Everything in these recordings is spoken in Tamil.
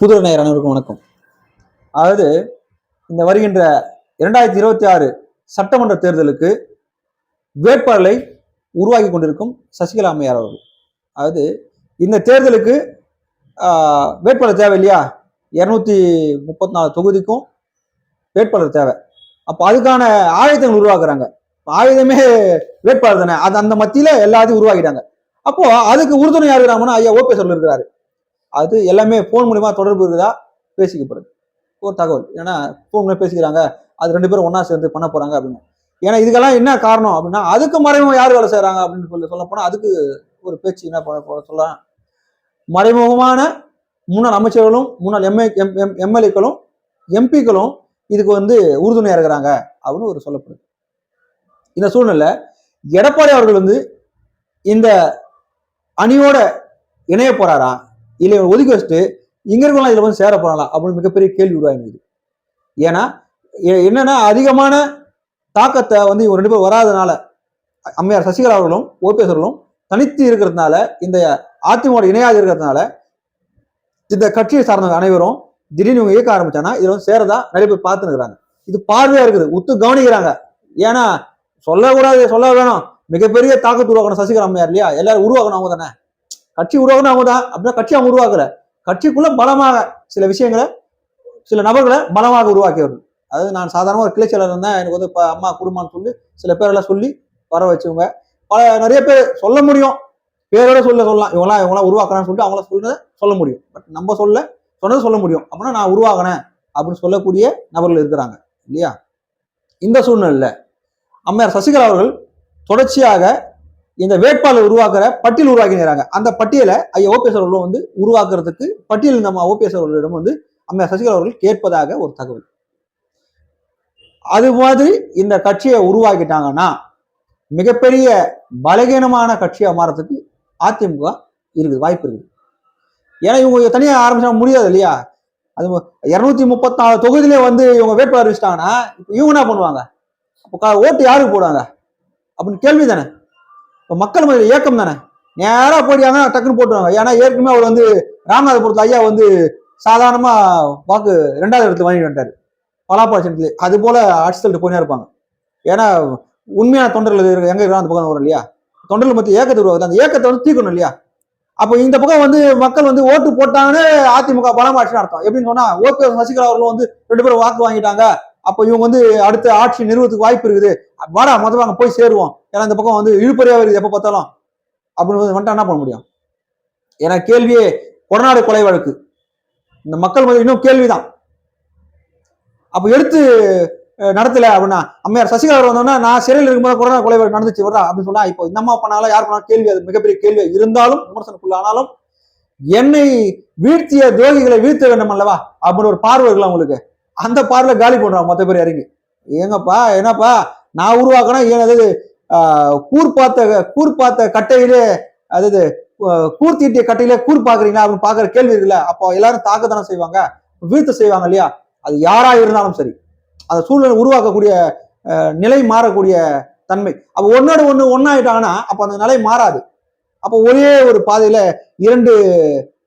புதுர நேயர் அனைவருக்கும் வணக்கம். அதாவது இந்த வருகின்ற இரண்டாயிரத்தி இருபத்தி ஆறு சட்டமன்ற தேர்தலுக்கு வேட்பாளரை உருவாக்கி கொண்டிருக்கும் சசிகலா அம்மையார் அவர்கள். அதாவது இந்த தேர்தலுக்கு வேட்பாளர் தேவை இல்லையா? இரநூத்தி முப்பத்தி நாலு தொகுதிக்கும் வேட்பாளர் தேவை. அப்போ அதுக்கான ஆயுதங்கள் உருவாக்குறாங்க. ஆயுதமே வேட்பாளர் தானே. அது அந்த மத்தியில எல்லாத்தையும் உருவாக்கிட்டாங்க. அப்போ அதுக்கு உறுதுணையாக இருக்கிறாங்கன்னா ஐயா ஓபிஎஸ் அவர்கள் அது எல்லாமே ஃபோன் மூலிமா தொடர்பு இருக்குதா? பேசிக்கப்படுது. ஒரு தகவல். ஏன்னா ஃபோன் மூலியம் பேசிக்கிறாங்க. அது ரெண்டு பேரும் ஒன்றா சேர்ந்து பண்ண போறாங்க அப்படின்னு. ஏன்னா இதுக்கெல்லாம் என்ன காரணம் அப்படின்னா அதுக்கு மறைமுகம் யார் வேலை செய்கிறாங்க அப்படின்னு சொல்லி சொல்ல போனா அதுக்கு ஒரு பேச்சு என்ன பண்ண சொல்லலாம். மறைமுகமான முன்னாள் அமைச்சர்களும் முன்னாள் எம்ஏ எம் எம் எம்எல்ஏக்களும் எம்பிக்களும் இதுக்கு வந்து உறுதுணையாக இருக்கிறாங்க அப்படின்னு ஒரு சொல்லப்படுது. இந்த சூழ்நிலை எடப்பாடி அவர்கள் வந்து இந்த அணியோட இணைய போறாரா? இல்லை இவன் ஒதுக்கி வச்சுட்டு இங்கே இருக்கலாம் இதில் வந்து சேர போகலாம் அப்படின்னு மிகப்பெரிய கேள்வி உருவாகிடுது ஏன்னா என்னன்னா அதிகமான தாக்கத்தை வந்து இவங்க ரெண்டு பேரும் வராதனால அம்மையார் சசிகலா அவர்களும் ஓபிஎஸ் அவர்களும் தனித்து இருக்கிறதுனால இந்த அதிமுக இணையாது இருக்கிறதுனால இந்த கட்சியை சார்ந்தவங்க அனைவரும் திடீர்னு இவங்க இயக்க ஆரம்பிச்சாங்கன்னா இதில் வந்து சேரதா நிறைய பேர் பார்த்துன்னு இருக்கிறாங்க. இது பார்வையா இருக்குது உத்து கவனிக்கிறாங்க. ஏன்னா சொல்லக்கூடாது சொல்ல வேணும். மிகப்பெரிய தாக்கத்து உருவாக்கணும் சசிகலா அம்மையார் இல்லையா? எல்லாரும் உருவாக்கணும் அவங்க தானே. கட்சி உருவாகணும் அவங்க தான். அப்படின்னா கட்சி அவங்க உருவாக்கல. கட்சிக்குள்ள பலமாக சில விஷயங்களை சில நபர்களை பலமாக உருவாக்கியவர்கள். அதாவது நான் சாதாரண ஒரு கிளைச்சலர் இருந்தேன் எனக்கு வந்து இப்போ அம்மா குடும்பம்னு சொல்லி சில பேரெல்லாம் சொல்லி வர வச்சவங்க. பல நிறைய பேர் சொல்ல முடியும். பேரோட சொல்ல சொல்லலாம். இவங்களாம் இவங்களாம் உருவாக்குறான்னு சொல்லிட்டு அவங்கள சொல்றத சொல்ல முடியும். பட் நம்ம சொல்ல சொன்னதை சொல்ல முடியும். அப்படின்னா நான் உருவாகினேன் அப்படின்னு சொல்லக்கூடிய நபர்கள் இருக்கிறாங்க. இல்லையா? இந்த சூழ்நிலையில் அம்மையார் சசிகலா அவர்கள் தொடர்ச்சியாக இந்த வேட்பாளர் உருவாக்குற பட்டியல் உருவாக்கினாங்க அந்த பட்டியலை ஐயா ஓபிஎஸ் அவர்களும் வந்து உருவாக்குறதுக்கு பட்டியல் நம்ம ஓபிஎஸ் அவர்களிடம் வந்து அம்மா சசிகலா அவர்கள் கேட்பதாக ஒரு தகவல். அது மாதிரி இந்த கட்சியை உருவாக்கிட்டாங்கன்னா மிகப்பெரிய பலகீனமான கட்சியாக மாறத்துக்கு அதிமுக இருக்குது வாய்ப்பு இருக்குது. ஏன்னா இவங்க தனியாக ஆரம்பிச்சா முடியாது இல்லையா? அது இரநூத்தி முப்பத்தி நாலு தொகுதியிலே வந்து இவங்க வேட்பாளர் வச்சுட்டாங்கன்னா இவங்க என்ன பண்ணுவாங்க? அப்போ ஓட்டு யாருக்கு போடுவாங்க? அப்படின்னு கேள்வி தானே இப்போ மக்கள் மத்தியில் இயக்கம் தானே? நேராக போயிட்டாங்க டக்குன்னு போட்டுருவாங்க. ஏன்னா ஏற்கனவே அவர் வந்து ராமநாதபுரத்தில் ஐயா வந்து சாதாரணமாக வாக்கு ரெண்டாவது இடத்துல வாங்கிட்டு வந்துட்டார். பலாப்பாச்சனத்துலேயே அது போல் ஆட்சி போனே இருப்பாங்க. ஏன்னா உண்மையான தொண்டர்கள் இருக்க- எங்கே இருக்கிறாங்க அந்த பக்கம் வரும் இல்லையா? தொண்டர்கள் மத்திய ஏக்கத்தை உருவாக்குது அந்த ஏக்கத்தை வந்து தீக்கணும் இல்லையா? அப்போ இந்த பக்கம் வந்து மக்கள் வந்து ஓட்டு போட்டாங்கன்னு அதிமுக பலமாச்சுன்னு அர்த்தம். எப்படின்னு சொன்னா ஓபிஎஸ் சசிகலா அவர்களும் வந்து ரெண்டு பேரும் வாக்கு வாங்கிட்டாங்க. அப்போ இவங்க வந்து அடுத்த ஆட்சி நிறுவனத்துக்கு வாய்ப்பு இருக்குது. வாடா மொத்தம் அங்கே போய் சேருவோம். ஏன்னா இந்த பக்கம் வந்து இழுப்பறியா இருக்குது எப்ப பார்த்தாலும். அப்படின்னு வந்து வந்துட்டா என்ன பண்ண முடியும்? ஏன்னா கேள்வியே கொடநாடு கொலை வழக்கு. இந்த மக்கள் வந்து இன்னும் கேள்விதான். அப்ப எடுத்து நடத்தல அப்படின்னா அம்மையார் சசிகலா அவர் நான் சிறையில் இருக்கும்போது கொரோனா கொலை வழக்கு நடந்துச்சு வருதா அப்படின்னு சொன்னா இப்போ இந்த அம்மா பண்ணாலும் யார் பண்ணாலும் கேள்வி அது மிகப்பெரிய கேள்வி இருந்தாலும் விமர்சனக்குள்ள ஆனாலும் என்னை வீழ்த்திய துரோகிகளை வீழ்த்த வேண்டும் அல்லவா? அப்படின்னு ஒரு பார்வை இருக்கலாம் உங்களுக்கு. அந்த பார்ல காலி பண்றாங்க மொத்த பேர் இறங்கி. ஏங்கப்பா என்னப்பா நான் உருவாக்கினா ஏன் அதாவது கூர் பார்த்த கூர் பார்த்த கட்டையிலே அதாவது ஆஹ், கூர் தீட்டிய கட்டையிலே கூர் பாக்குறீங்களா அப்படின்னு பாக்குற கேள்வி இருக்குல்ல அப்போ எல்லாரும் தாக்கத்தானே செய்வாங்க வீழ்த்த செய்வாங்க இல்லையா? அது யாரா இருந்தாலும் சரி. அந்த சூழ்நிலை உருவாக்கக்கூடிய நிலை மாறக்கூடிய தன்மை. அப்போ ஒன்னோட ஒண்ணு ஒன்னாயிட்டாங்கன்னா அப்போ அந்த நிலை மாறாது. அப்போ ஒரே ஒரு பாதையில இரண்டு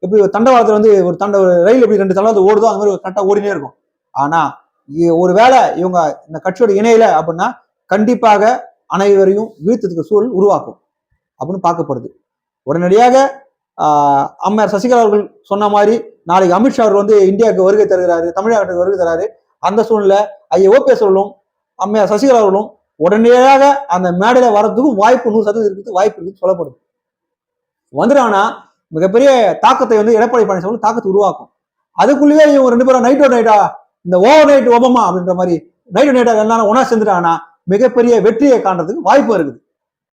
எப்படி ஒரு தண்டவாளத்துல வந்து ஒரு தண்ட ஒரு ரயில் எப்படி ரெண்டு தண்டவாளத்தை ஓடுதோ அந்த மாதிரி கரெக்டாக ஓடினே இருக்கும். ஆனா இ- ஒருவேளை இவங்க இந்த கட்சியோட இணையில அப்படின்னா கண்டிப்பாக அனைவரையும் வீழ்த்ததுக்கு சூழல் உருவாக்கும் அப்படின்னு பார்க்கப்படுது. உடனடியாக ஆஹ், அம்மையார் சசிகலா அவர்கள் சொன்ன மாதிரி நாளைக்கு அமித்ஷா அவர்கள் வந்து இந்தியாவுக்கு வருகை தருகிறாரு தமிழகத்துக்கு வருகை தராரு. அந்த சூழ்நிலை ஐயா ஓபிஎஸ் அவர்களும் அம்மையார் சசிகலா அவர்களும் உடனடியாக அந்த மேடையில வர்றதுக்கும் வாய்ப்பு நூறு சதவீதம் இருக்கிறது வாய்ப்பு இருக்குன்னு சொல்லப்படுது. வந்துட்டாங்கன்னா மிகப்பெரிய தாக்கத்தை வந்து எடப்பாடி பழனிசாமி தாக்கத்தை உருவாக்கும். அதுக்குள்ளேயே இவங்க ரெண்டு பேரும் நைட் நைட்டா இந்த ஓவர் நைட் ஒபமா அப்படின்ற மாதிரி நைட்டு நைட்டாக எல்லாம் ஒன்னா சேர்ந்துட்டாங்கன்னா மிகப்பெரிய வெற்றியை காண்றதுக்கு வாய்ப்பு இருக்குது.